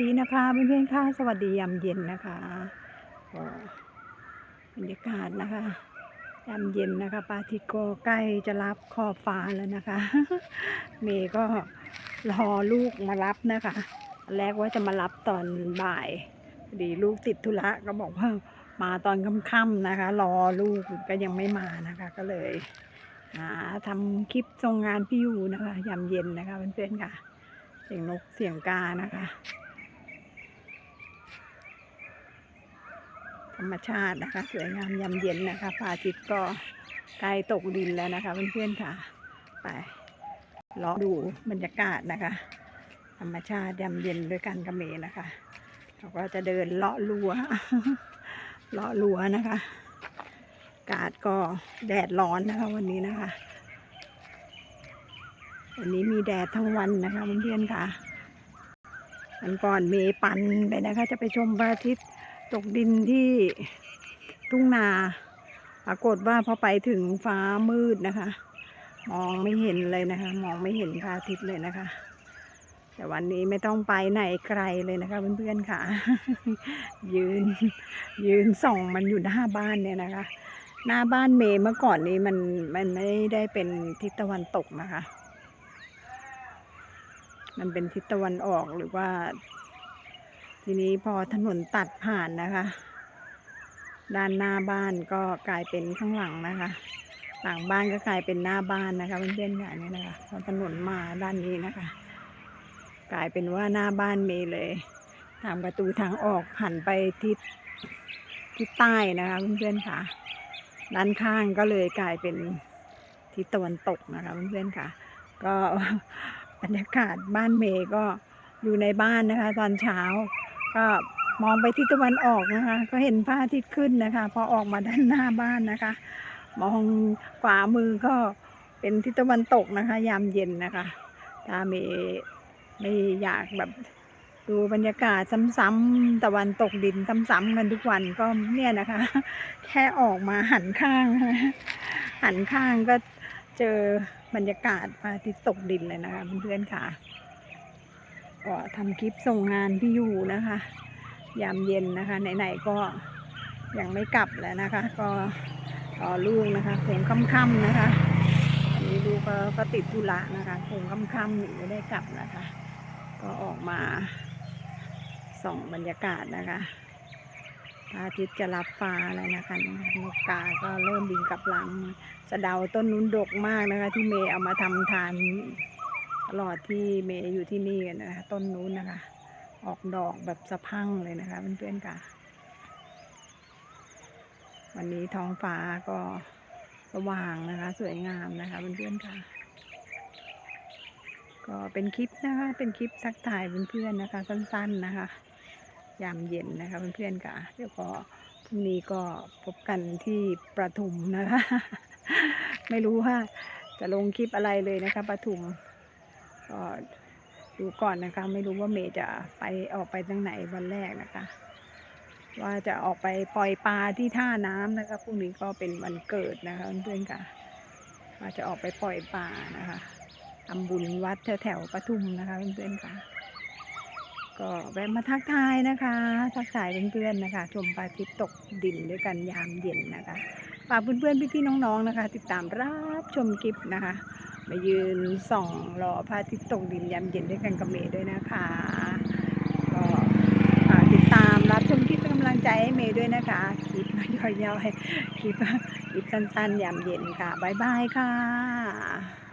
ดีนะคะเพื่อนๆค่ะสวัสดียามเย็นนะคะบรรยากาศนะคะยามเย็นนะคะปาทิตย์ก็ใกล้จะรับขอบฟ้าแล้วนะคะ เมย์ก็รอลูกมารับนะคะแรกว่าจะมารับตอนบ่ายพอดีลูกติดธุระก็บอกว่ามาตอนค่ำๆนะคะ รอลูกก็ยังไม่มานะคะ ก็เลยหาทำคลิปทรงงานพี่ยูนะคะยามเย็นนะคะเพื่อนๆค่ะ เสียงนกเสียงกานะคะ ธรรมชาตินะคะ สวยงามยามเย็นนะคะพระอาทิตย์ก็ใกล้ตกดินแล้วนะคะเพื่อนๆค่ะ ไปเลาะดูบรรยากาศนะคะ ธรรมชาติยามเย็นด้วยกันกับเมนะคะเราก็จะเดินเลาะลัวเลาะลัวนะคะอากาศก็แดดร้อนนะคะ วันนี้นะคะ วันนี้มีแดดทั้งวันนะคะเพื่อนๆค่ะวันก่อนเมปันไปนะคะ จะไปชมพระอาทิตย์ ตกดินที่ทุ่งนาปรากฏว่าพอไปถึงฟ้ามืดนะคะ มองไม่เห็นเลยนะคะ มองไม่เห็นพระอาทิตย์เลยนะคะ แต่วันนี้ไม่ต้องไปไหนไกลเลยนะคะเพื่อนๆค่ะ ยืนยืนส่องมันอยู่หน้าบ้านเนี่ยนะคะ หน้าบ้านเมย์เมื่อก่อนนี้มันมันไม่ได้เป็นทิศตะวันตกนะคะ มันเป็นทิศตะวันออกหรือว่า ทีนี้พอถนนตัดผ่านนะคะ ด้านหน้าบ้านก็กลายเป็นข้างหลังนะคะหลังบ้านก็กลายเป็นหน้าบ้านนะคะเพื่อนๆค่ะนี่นะคะพอถนนมาด้านนี้นะคะ กลายเป็นว่าหน้าบ้านเมย์เลยทางประตูทางออกหันไปทิศทิศใต้นะคะเพื่อนๆค่ะ ด้านข้างก็เลยกลายเป็นทิศตะวันตกนะคะเพื่อนๆค่ะ ก็บรรยากาศบ้านเมย์ก็อยู่ในบ้านนะคะ ตอนเช้า ก็มองไปทิศตะวันออกนะคะ ก็เห็นพระอาทิตย์ขึ้นนะคะ พอออกมาด้านหน้าบ้านนะคะ มองขวามือก็เป็นทิศตะวันตกนะคะ ยามเย็นนะคะถ้าเมไม่อยากแบบดูบรรยากาศซ้ำๆตะวันตกดินซ้ำๆกันทุกวันก็เนี่ยนะคะ แค่ออกมาหันข้าง หันข้างก็เจอบรรยากาศพระอาทิตย์ตกดินเลยนะคะเพื่อนๆค่ะ ก็ทำคลิปส่งงานพี่อยู่นะคะ ยามเย็นนะคะไหนๆก็ยังไม่กลับแล้วนะคะ ก็รอลูกนะคะคงค่ำๆนะคะอันนี้ลูกก็ก็ติดธุระนะคะคงค่ำๆหนีไม่ได้กลับนะคะ ก็ออกมาส่องบรรยากาศนะคะพระอาทิตย์จะรับฟ้าแล้วนะคะนกกาก็เริ่มบินกลับหลังสะเดาต้นนู้นดกมากนะคะ ที่เมย์เอามาทำทาน ตลอดที่เมย์อยู่ที่นี่กันนะคะต้นนู้นนะคะ ออกดอกแบบสะพังเลยนะคะเพื่อนๆค่ะ วันนี้ท้องฟ้าก็สว่างนะคะ สวยงามนะคะเพื่อนๆค่ะ ก็เป็นคลิปนะคะ เป็นคลิปทักทายเพื่อนๆนะคะ สั้น ๆนะคะ ยามเย็นนะคะเพื่อนๆค่ะเดี๋ยวก็พรุ่งนี้ก็พบกันที่ประทุมนะคะ ไม่รู้ว่าจะลงคลิปอะไรเลยนะคะประทุม ก็ดูก่อนนะคะ ไม่รู้ว่าเมย์จะไปออกไปทางไหนวันแรกนะคะ ว่าจะออกไปปล่อยปลาที่ท่าน้ำนะคะพรุ่งนี้ก็เป็นวันเกิดนะคะเพื่อนๆค่ะว่าจะออกไปปล่อยปลานะคะทำบุญวัดแถวๆปทุมนะคะเพื่อนๆค่ะ ก็แวะมาทักทายนะคะ ทักทายเพื่อนๆนะคะ ชมพระอาทิตย์ตกดินด้วยกันยามเย็นนะคะฝากเพื่อนๆพี่ๆน้องๆนะคะ ติดตามรับชมคลิปนะคะ มายืนส่องรอพระอาทิตย์ตกดินยามเย็นด้วยกันกับเมย์ด้วยนะคะก็ติดตามรับชมคลิปเป็นกำลังใจให้เมย์ด้วยนะคะคลิปย่อยๆคลิปคลิปสั้นๆยามเย็นค่ะบ๊ายบายค่ะ